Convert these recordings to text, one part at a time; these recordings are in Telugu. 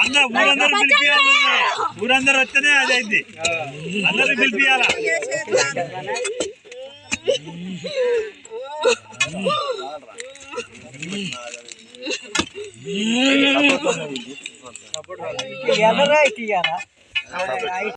అందరూ ఊరందరూ పిలిపియాలి ఊరందరూ వస్తేనే అది అయింది అందరూ పిలిపియాల నాకు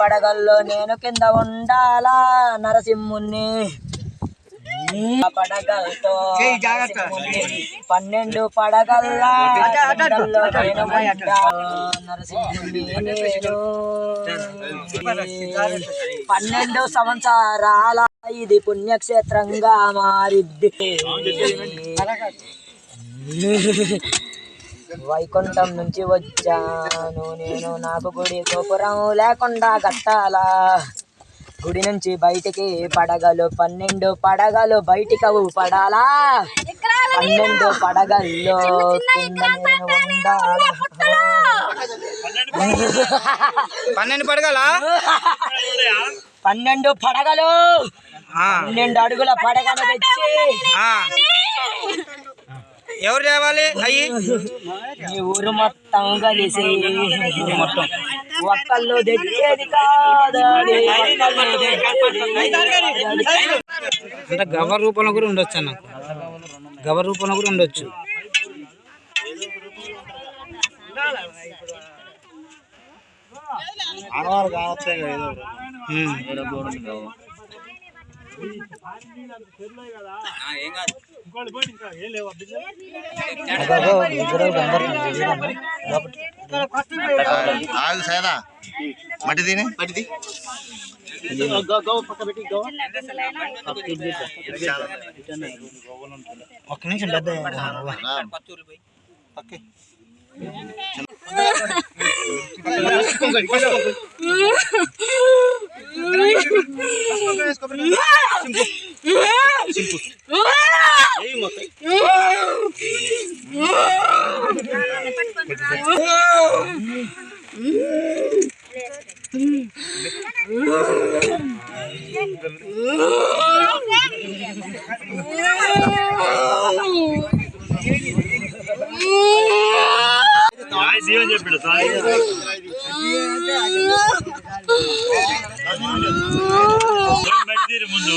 పడగల్లో నేను కింద ఉండాలా నరసింహుణ్ణి? పడగలతో పన్నెండు పడగల్లా పడగల్లో నేను. నరసింహుణ్ణి నేను? పన్నెండు సంవత్సరాల ఇది పుణ్యక్షేత్రంగా మారిద్ది. వైకుంఠం నుంచి వచ్చాను నేను. నాకు గుడి గోపురం లేకుండా కట్టాలా గుడి నుంచి బయటికి పడగలు పన్నెండు పడగలు బయటికి పడాలా. పన్నెండు పడగల్లో కింద నేను ఉండాలా పన్నెండు పడగల? పన్నెండు పడగలు. పన్నెండు అడుగుల పడగను తెచ్చి ఎవరు తేవాలి అయ్యి? ఈ ఊరు మొత్తం కలిసి మొత్తం. ఒక్కళ్ళు తెచ్చేది. అంటే గవ రూపంలో కూడా ఉండొచ్చు అన్న. గవ రూపంలో కూడా ఉండొచ్చు. ఆడవాళ్ళు కావచ్చే ఏం? ఆగు సేదా మట్టి తిని మట్టి ఒక్క నిమిషం పెద్ద సాయి దీవెన చెప్పాడు సాయి బయట తీరు ముందు